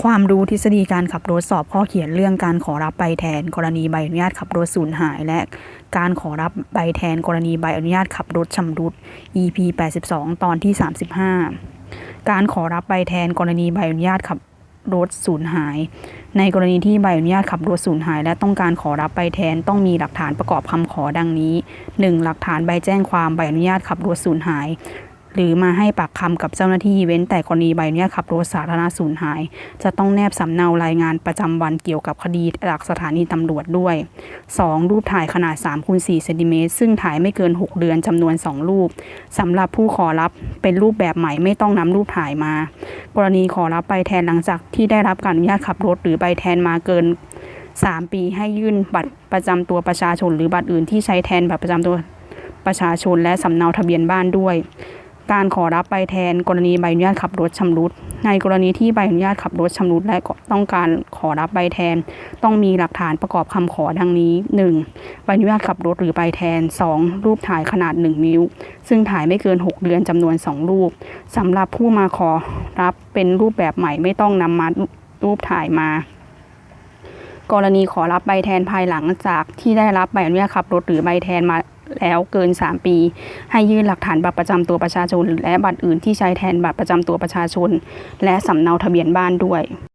ความรู้ทฤษฎีการขับรถสอบข้อเขียนเรื่องการขอรับใบแทน กรณีใบอนุญาตขับรถสูญหาย และการขอรับใบแทน กรณีใบอนุญาตขับรถชำรุด EP 82 ตอนที่ 35 การขอรับใบแทน กรณีใบอนุญาตขับรถสูญหาย ในกรณีที่ใบอนุญาตขับรถสูญหาย และต้องการขอรับใบแทนต้องมีหลักฐานประกอบคำขอดังนี้ 1. หลักฐานใบแจ้งความใบอนุญาตขับรถสูญหาย หรือมาให้ปากคำกับเจ้าหน้าที่เว้นแต่กรณีใบอนุญาตขับรถสาธารณะสูญหาย จะต้องแนบสำเนารายงานประจำวันเกี่ยวกับคดีจากสถานีตำรวจด้วย 2. รูปถ่ายขนาด3คูณ4เซนติเมตรซึ่งถ่ายไม่เกิน 6 เดือนจำนวน 2 รูปสำหรับผู้ขอรับเป็นรูปแบบใหม่ไม่ต้องนำรูปถ่ายมา กรณีขอรับใบแทนหลังจากที่ได้รับการอนุญาตขับรถหรือใบแทนมาเกิน3 ปีให้ยื่นบัตรประจำตัวประชาชน หรือบัตรอื่นที่ใช้แทนบัตรประจำตัวประชาชนและสำเนาทะเบียนบ้านด้วย การขอรับใบแทน กรณีใบอนุญาตขับรถชำรุด ในกรณีที่ใบอนุญาตขับรถชำรุดและต้องการขอรับใบแทน ต้องมีหลักฐานประกอบคำขอดังนี้ 1. ใบอนุญาตขับรถหรือใบแทน 2. รูปถ่ายขนาด 1 นิ้ว ซึ่งถ่ายไม่เกิน 6 เดือนจำนวน 2 รูปสำหรับผู้มาขอรับเป็นรูปแบบใหม่ไม่ต้องนำมารูปถ่ายมา กรณีขอรับใบแทนภายหลังจากที่ได้รับใบอนุญาตขับรถหรือใบแทนมาแล้วเกิน 3 ปี ให้ยื่นหลักฐานบัตรประจำตัวประชาชน และบัตรอื่นที่ใช้แทนบัตรประจำตัวประชาชน และสำเนาทะเบียนบ้านด้วย